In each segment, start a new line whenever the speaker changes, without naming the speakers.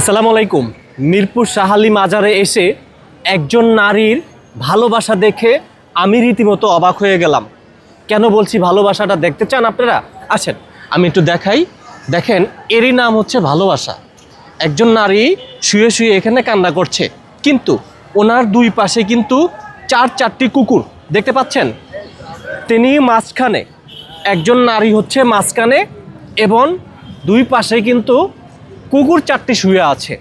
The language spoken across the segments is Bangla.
আসসালামু আলাইকুম। মিরপুর শাহালি মাজারে এসে একজন নারীর ভালোবাসা দেখে আমি রীতিমতো অবাক হয়ে গেলাম। কেন বলছি ভালোবাসাটা দেখতে চান আপনারা? আছেন আমি একটু দেখাই। দেখেন, এরই নাম হচ্ছে ভালোবাসা। একজন নারী শুয়ে শুয়ে এখানে কান্না করছে, কিন্তু ওনার দুই পাশে কিন্তু চার চারটি কুকুর, দেখতে পাচ্ছেন? তিনি মাঝখানে, একজন নারী হচ্ছে মাঝখানে এবং দুই পাশে কিন্তু কুকুর চারটি শুয়ে আছে।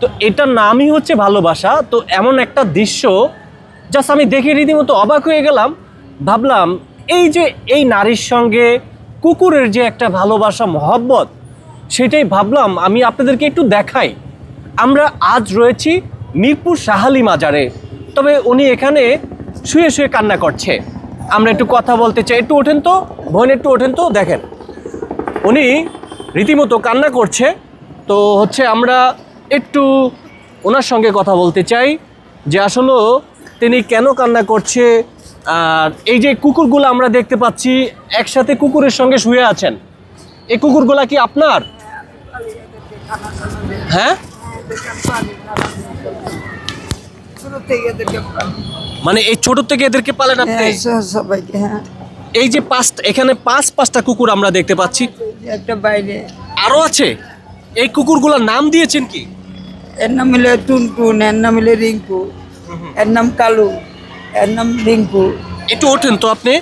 তো এটার নামই হচ্ছে ভালোবাসা। তো এমন একটা দৃশ্য জাস্ট আমি দেখে রীতিমতো অবাক হয়ে গেলাম। ভাবলাম, এই যে এই নারীর সঙ্গে কুকুরের যে একটা ভালোবাসা, মহব্বত, সেটাই ভাবলাম, আমি আপনাদেরকে একটু দেখাই। আমরা আজ রয়েছি মিরপুর সাহালি মাজারে। তবে উনি এখানে শুয়ে শুয়ে কান্না করছে। আমরা একটু কথা বলতে চাই। একটু ওঠেন তো, বোন, একটু ওঠেন তো, দেখেন। উনি রীতিমতো কান্না করছে। তো হচ্ছে আমরা একটু ওনার সঙ্গে কথা বলতে চাই যে আসলে তিনি কেন কান্না করছে আর এই যে কুকুরগুলো আমরা দেখতে পাচ্ছি একসাথে কুকুরের সঙ্গে শুয়ে আছেন। এই কুকুরগুলা কি আপনার? হ্যাঁ। মানে এই ছোট থেকে এদেরকে পালেন আপনি
হ্যাঁ, হ্যাঁ।
এই যে পাঁচ এখানে পাঁচ পাঁচটা কুকুর আমরা দেখতে পাচ্ছি।
একটা বাইরে।
আরও আছে? এই কুকুরগুলোর নাম দিয়েছেন কি?
এর নাম হলো টুনটুন এর নাম হলো রিঙ্কু এর নাম কালু এর নাম রিঙ্কু।
একটু ওঠেন তো আপনি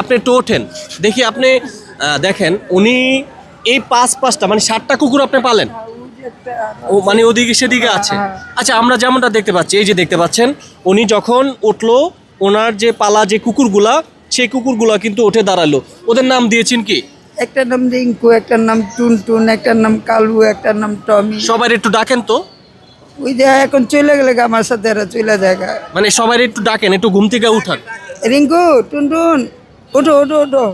আপনি একটু ওঠেন। দেখি আপনি দেখেন উনি এই পাঁচ পাঁচটা মানে ষাটটা কুকুর আপনি পালেন? ও মানে ওদিকে সেদিকে আছে। আচ্ছা আমরা যেমনটা দেখতে পাচ্ছি এই যে দেখতে পাচ্ছেন উনি যখন উঠল ওনার যে পালা যে কুকুরগুলা সেই কুকুরগুলা কিন্তু উঠে দাঁড়াল। ওদের নাম দিয়েছেন কি?
একটার নাম রিঙ্কু একটার নাম টুনটুন একটার নাম কালু একটার নাম টমি।
সবার একটু ডাকেন তো।
ওই যে এখন চলে গেলে আমার সাথে এরা চলে যায়
মানে সবাই একটু ডাকেন একটু ঘুম থেকে উঠান।
রিঙ্কু টুনটুন ওঠো ওঠো ওঠো।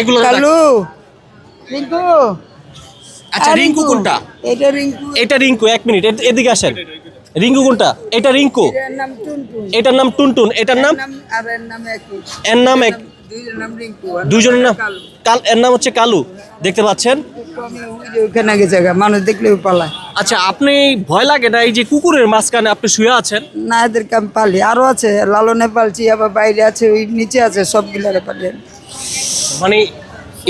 এগুলো
কালু রিঙ্কু।
আচ্ছা রিঙ্কু কোনটা?
এটা রিঙ্কু।
এটা রিঙ্কু এক মিনিট এদিকে আসেন। রিঙ্কু কোনটা? এটা রিঙ্কু।
এর নাম টুনটুন।
এটার নাম টুনটুন এটার নাম?
নাম আর এর নাম একই
এর নাম এক
দুইজনের নাম রিঙ্কু
দুজনের নাম কাল। এর নাম হচ্ছে কালু। দেখতে পাচ্ছেন?
ওখানে গেছে গা, মানুষ দেখলেও পালায়।
আচ্ছা আপনি ভয় লাগে না? এই যে কুকুরের মাঝখানে আপনি শুয়ে আছেন?
না এদেরকে আমি পালি। আরও আছে লালনে পালছি আবার বাইরে আছে ওই নিচে আছে সবগুলারে পালি
মানে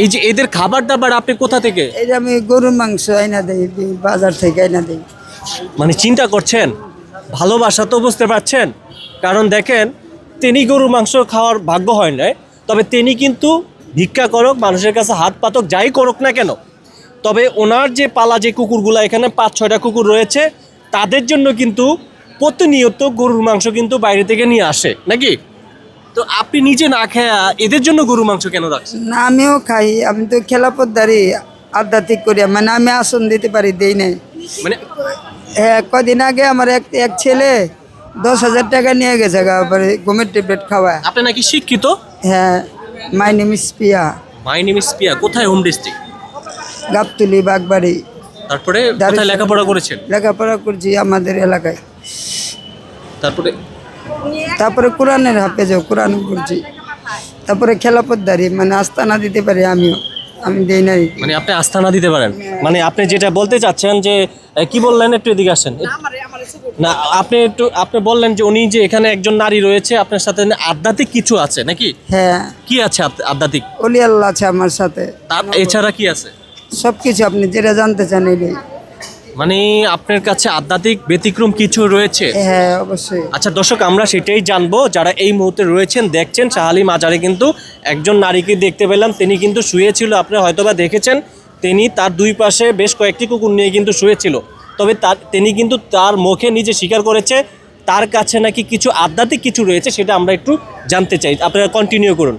এই যে এদের খাবার দাবার আপনি কোথা থেকে?
এই যে আমি গরুর মাংস আইনা দেই বাজার থেকে আইনা দেই।
মানে চিন্তা করছেন? ভালোবাসা তো বুঝতে পারছেন? কারণ দেখেন তিনি গরু মাংস খাওয়ার ভাগ্য হয় না তবে তিনি কিন্তু ভিক্ষা করুক মানুষের কাছে হাত পাতক যাই করুক না কেন। তবে ওনার যে পালা যে কুকুরগুলো এখানে পাঁচ ছয়টা কুকুর রয়েছে তাদের জন্য কিন্তু প্রতিনিয়ত গরুর মাংস কিন্তু বাইরে থেকে নিয়ে আসে নাকি? তো আপনি নিজে না খেয়া এদের জন্য গরু মাংস কেন রাখছেন?
না আমিও খাই। আমি তো খেলাপদ্দারি আধ্যাত্মিক করি মানে আমি আসন দিতে পারি দেই নাই।
মানে
হ্যাঁ কদিন আগে আমার এক এক ছেলে দশ হাজার টাকা নিয়ে গেছে গা ঘুমের ট্যাবলেট খাওয়া
আপনি নাকি শিক্ষিত?
হ্যাঁ my name is Piya
my name is পিয়া কোথায় হোম ডিস্ট্রিক্ট
গাবতলি বাগবাড়ি।
তারপরে কোথায় লেখাপড়া করেছেন?
লেখাপড়া করছি আমাদের এলাকায়।
তারপরে?
তারপরে কোরআনের হাফেজ কোরআন করছি। তারপরে খেলাপদ্দারি মানে আস্তানা দিতে পারি আমিও। আমি দেই নাই।
মানে আপনি আস্থা না দিতে পারেন। মানে আপনি যেটা বলতে চাচ্ছেন যে কি বললেন? একটু এদিকে আসেন। না আপনি একটু আপনি বললেন যে উনি যে এখানে একজন নারী রয়েছে আপনার সাথে আধ্যাত্মিক কিছু আছে নাকি?
হ্যাঁ।
কি আছে আধ্যাত্মিক?
অলি আল্লাহ আছে আমার সাথে।
তার এছাড়া কি আছে?
সব কিছু আপনি যেটা জানতে চান এটাই।
মানে আপনার কাছে আধ্যাত্মিক ব্যতিক্রম কিছু রয়েছে?
হ্যাঁ অবশ্যই।
আচ্ছা দর্শক আমরা সেটাই জানব। যারা এই মুহূর্তে রয়েছেন দেখছেন শাহালি মাজারে কিন্তু একজন নারীকে দেখতে পেলাম। তিনি কিন্তু শুয়েছিল আপনি হয়তোবা দেখেছেন। তিনি তার দুই পাশে বেশ কয়েকটি কুকুর নিয়ে কিন্তু শুয়েছিল। তবে তার তিনি কিন্তু তার মুখে নিজে স্বীকার করেছে তার কাছে নাকি কিছু আধ্যাত্মিক কিছু রয়েছে সেটা আমরা একটু জানতে চাই। আপনারা কন্টিনিউ করুন।